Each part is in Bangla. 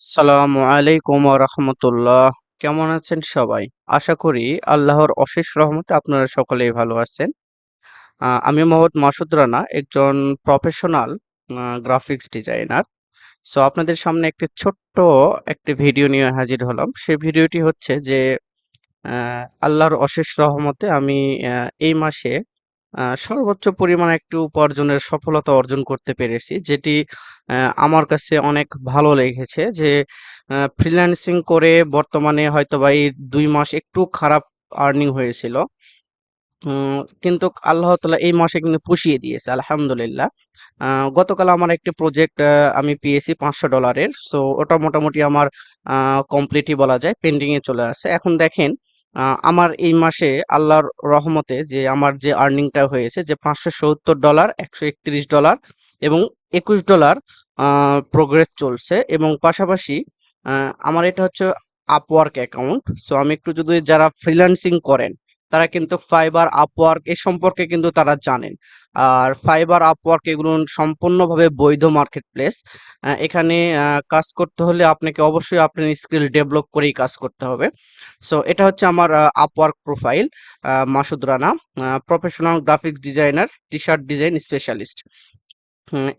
আসসালামু আলাইকুম রহমতুল্লাহ। কেমন আছেন সবাই? আশা করি আল্লাহর অশেষ রহমতে আপনারা সকলেই ভালো আছেন। আমি মোহাম্মদ মাসুদ রানা, একজন প্রফেশনাল গ্রাফিক্স ডিজাইনার সো আপনাদের সামনে একটি ছোট্ট একটি ভিডিও নিয়ে হাজির হলাম। সেই ভিডিওটি হচ্ছে যে আল্লাহর অশেষ রহমতে আমি এই মাসে সর্বোচ্চ পরিমাণ একটি উপার্জনের সফলতা অর্জন করতে পেরেছি। যেটি আমার কাছে অনেক ভালো লেগেছে যে ফ্রিল্যান্সিং করে বর্তমানে হয়তো বা এই দুই মাস একটু খারাপ আর্নিং হয়েছিল। কিন্তু আল্লাহ তাআলা এই মাসে কিন্তু পুষিয়ে দিয়েছে, আলহামদুলিল্লাহ। গতকাল আমার একটি প্রজেক্ট আমি পেয়েছি পাঁচশো ডলারের সো ওটা মোটামুটি আমার কমপ্লিটই বলা যায় পেন্ডিং এ চলে আসে। এখন দেখেন আমার এই মাসে আল্লাহর রহমতে যে আমার যে আর্নিংটা হয়েছে যে পাঁচশো সত্তর ডলার একশো একত্রিশ ডলার এবং একুশ ডলার প্রোগ্রেস চলছে এবং পাশাপাশি আমার এটা হচ্ছে আপওয়ার্ক অ্যাকাউন্ট সো আমি একটু যদি যারা ফ্রিল্যান্সিং করেন তারা কিন্তু ফাইবার আপওয়ার্ক এ সম্পর্কে কিন্তু তারা জানেন। আর ফাইবার আপওয়ার্ক এগুলো সম্পূর্ণভাবে বৈধ মার্কেট প্লেস এখানে কাজ করতে হলে আপনাকে অবশ্যই আপনার স্কিল ডেভেলপ করেই কাজ করতে হবে। সো এটা হচ্ছে আমার Upwork profile Masud Rana professional graphics designer T shirt design specialist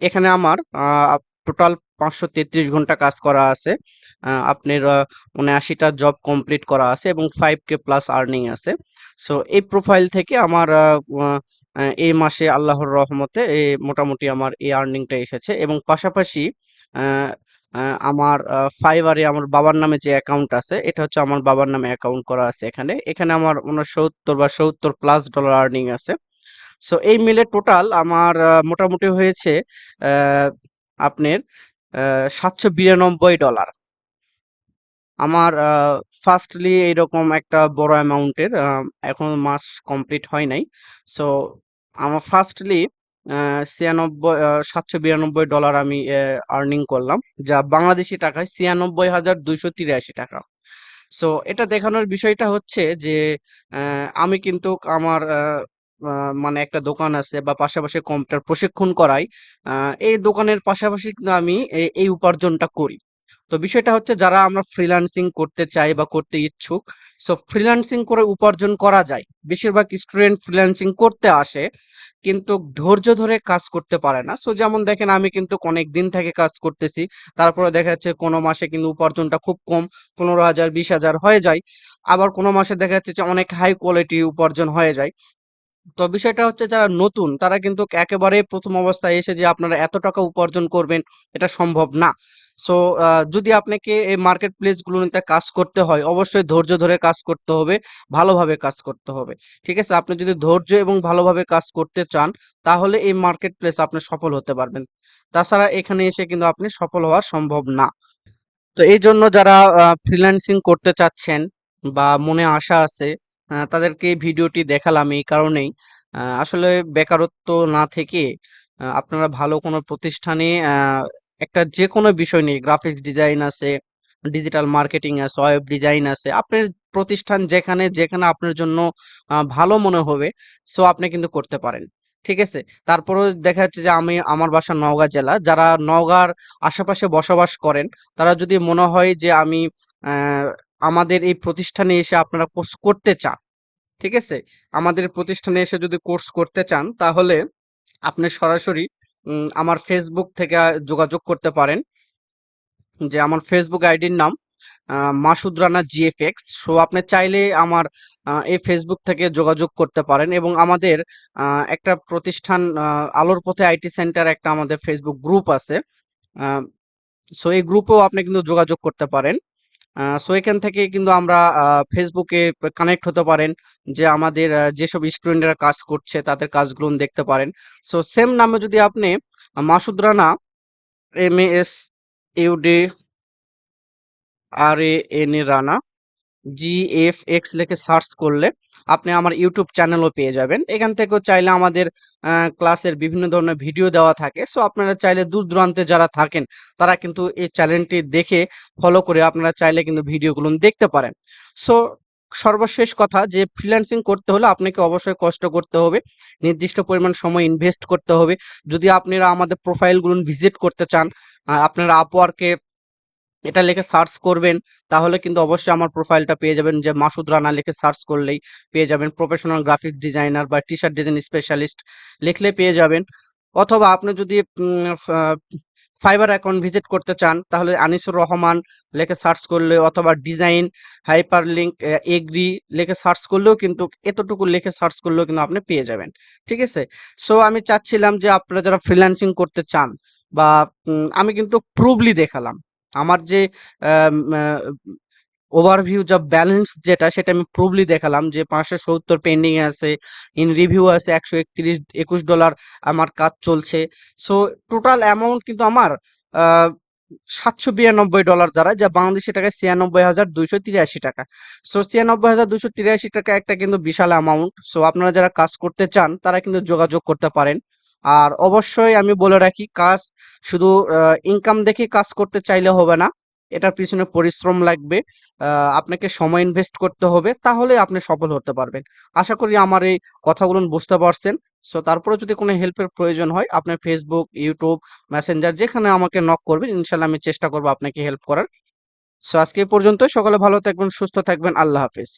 এখানে আমার টোটাল পাঁচশো তেত্রিশ ঘণ্টা কাজ করা আছে। আপনার উনআশিটা জব কমপ্লিট করা আছে এবং ফাইভ কে প্লাস আর্নিং আছে। সো এই প্রোফাইল থেকে আমার এই মাসে আল্লাহর রহমতে এ মোটামুটি আমার এই আর্নিংটা এসেছে এবং পাশাপাশি আমার ফাইবারে আমার বাবার নামে যে অ্যাকাউন্ট আছে, এটা হচ্ছে আমার বাবার নামে অ্যাকাউন্ট করা আছে এখানে। এখানে আমার উনসত্তর বা সত্তর প্লাস ডলার আর্নিং আছে। সো এই মিলে টোটাল আমার মোটামুটি হয়েছে আপনার সাতশো বিরানব্বই ডলার আমার ফার্স্টলি এইরকম একটা বড় অ্যামাউন্টের এখন মাস কমপ্লিট হয় নাই। সো আমার ফার্স্টলি ছিয়ানব্বই সাতশো বিরানব্বই ডলার আমি আর্নিং করলাম, যা বাংলাদেশি টাকায় ছিয়ানব্বই হাজার দুইশো তিরাশি টাকা। সো এটা দেখানোর বিষয়টা হচ্ছে যে আমি কিন্তু আমার মানে একটা দোকান আছে বা পাশাপাশি কম্পিউটার প্রশিক্ষণ করাই এই দোকানের পাশাপাশি আমি এই উপার্জনটা করি। তো বিষয়টা হচ্ছে যারা আমরা ফ্রিল্যান্সিং করতে চাই বা করতে ইচ্ছুক সো ফ্রিল্যান্সিং করে উপার্জন করা যায়। বেশিরভাগ স্টুডেন্ট ফ্রিল্যান্সিং করতে আসে, কিন্তু ধৈর্য ধরে কাজ করতে পারে না। সো যেমন দেখেন আমি কিন্তু অনেক দিন থেকে কাজ করতেছি, তারপরে দেখা যাচ্ছে কোনো মাসে কিন্তু উপার্জনটা খুব কম, পনেরো হাজার, বিশ হাজার হয়ে যায়। আবার কোনো মাসে দেখা যাচ্ছে যে অনেক হাই কোয়ালিটি উপার্জন হয়ে যায়। তো বিষয়টা হচ্ছে যারা নতুন, তারা কিন্তু একেবারে প্রথম অবস্থায় এসে যে আপনারা এত টাকা উপার্জন করবেন, এটা সম্ভব না। সো যদি আপনাকে এই মার্কেট প্লেস গুলোতে কাজ করতে হয়, অবশ্যই ধৈর্য ধরে কাজ করতে হবে, ভালোভাবে কাজ করতে হবে। ঠিক আছে? আপনি যদি ধৈর্য এবং ভালোভাবে কাজ করতে চান, তাহলে এই মার্কেট প্লেস আপনি সফল হতে পারবেন। তাছাড়া এখানে এসে কিন্তু আপনি সফল হওয়া সম্ভব না। তো এই জন্য যারা ফ্রিল্যান্সিং করতে চাচ্ছেন বা মনে আশা আছে তাদেরকে ভিডিওটি দেখালাম এই কারণেই। আসলে বেকারত্ব না থেকে আপনারা ভালো কোনো প্রতিষ্ঠানে একটা যে কোনো বিষয় নিয়ে গ্রাফিক্স ডিজাইন আছে ডিজিটাল মার্কেটিং আছে ওয়েব ডিজাইন আছে, আপনার প্রতিষ্ঠান যেখানে যেখানে আপনার জন্য ভালো মনে হবে সো আপনি কিন্তু করতে পারেন। ঠিক আছে? তারপরেও দেখা যাচ্ছে যে আমি আমার বাসা নওগাঁ জেলা, যারা নওগাঁর আশেপাশে বসবাস করেন, তারা যদি মনে হয় যে আমি আমাদের এই প্রতিষ্ঠানে এসে আপনারা কোর্স করতে চান, ঠিক আছে? আমাদের প্রতিষ্ঠানে এসে যদি কোর্স করতে চান, তাহলে আপনি সরাসরি আমার ফেসবুক থেকে যোগাযোগ করতে পারেন, যে আমার ফেসবুক আইডির নাম মাসুদ রানা জিএফএক্স সো আপনি চাইলে আমার এই ফেসবুক থেকে যোগাযোগ করতে পারেন এবং আমাদের একটা প্রতিষ্ঠান আলোর পথে আইটি সেন্টার একটা আমাদের ফেসবুক গ্রুপ আছে সো এই গ্রুপেও আপনি কিন্তু যোগাযোগ করতে পারেন। সো এখান থেকে কিন্তু আমরা ফেসবুকে কানেক্ট হতে পারেন যে আমাদের যেসব স্টুডেন্টরা কাজ করছে তাদের কাজগুলো দেখতে পারেন। সো সেম নামে যদি আপনি, Masud Rana M S U D R A N A Rana G F X লিখে সার্চ করলে আপনি আমার ইউটিউব চ্যানেলও পেয়ে যাবেন। এখান থেকেও চাইলে আমাদের ক্লাসের বিভিন্ন ধরনের ভিডিও দেওয়া থাকে। সো আপনারা চাইলে দূর দূরান্তে যারা থাকেন, তারা কিন্তু এই চ্যানেলটি দেখে ফলো করে আপনারা চাইলে কিন্তু ভিডিওগুলো দেখতে পারেন। সো সর্বশেষ কথা যে ফ্রিল্যান্সিং করতে হলে আপনাকে অবশ্যই কষ্ট করতে হবে। নির্দিষ্ট পরিমাণ সময় ইনভেস্ট করতে হবে। যদি আপনারা আমাদের প্রোফাইলগুলো ভিজিট করতে চান আপনারা আপওয়ার্কে এটা লিখে সার্চ করবেন, তাহলে কিন্তু অবশ্যই আমার প্রোফাইলটা পেয়ে যাবেন। যে মাসুদ রানা লিখে সার্চ করলেই পেয়ে যাবেন। প্রফেশনাল গ্রাফিক্স ডিজাইনার বা টি শার্ট ডিজাইন স্পেশালিস্ট লিখলে পেয়ে যাবেন। অথবা আপনি যদি ফাইবার অ্যাকাউন্ট ভিজিট করতে চান, তাহলে আনিসুর রহমান লেখে সার্চ করলে অথবা ডিজাইন হাইপার লিঙ্ক এগ্রি লেখে সার্চ করলেও কিন্তু এতটুকু লেখে সার্চ করলেও কিন্তু আপনি পেয়ে যাবেন। ঠিক আছে? সো আমি চাচ্ছিলাম যে আপনারা যারা ফ্রিল্যান্সিং করতে চান বা আমি কিন্তু প্রুভলি দেখালাম। আমার যে ওভারভিউ যা ব্যালেন্স যেটা, সেটা আমি প্রুভলি দেখালাম যে, পাঁচশো সত্তর পেন্ডিং আছে ইন রিভিউ আছে, একশো একত্রিশ, একুশ ডলার আমার কাজ চলছে। সো টোটাল অ্যামাউন্ট কিন্তু আমার সাতশো বিরানব্বই ডলার দ্বারা, যা বাংলাদেশি টাকায় ছিয়ানব্বই হাজার দুইশো তিরাশি টাকা। সো ছিয়ানব্বই হাজার দুইশো তিরাশি টাকা একটা কিন্তু বিশাল অ্যামাউন্ট সো আপনারা যারা কাজ করতে চান, তারা কিন্তু যোগাযোগ করতে পারেন। আর অবশ্যই আমি বলে রাখি, কাজ শুধু ইনকাম দেখে কাজ করতে চাইলে হবে না। এটার পিছনে পরিশ্রম লাগবে আপনাকে সময় ইনভেস্ট করতে হবে, তাহলে আপনি সফল হতে পারবেন। আশা করি আমার এই কথাগুলো বুঝতে পারছেন। সো তারপরে যদি কোনো হেল্পের প্রয়োজন হয়, আপনি ফেসবুক ইউটিউব মেসেঞ্জার যেখানে আমাকে নক করবেন ইনশাল্লাহ আমি চেষ্টা করব আপনাকে হেল্প করার। সো আজকে পর্যন্ত সকলে ভালো থাকবেন, সুস্থ থাকবেন। আল্লাহ হাফেজ।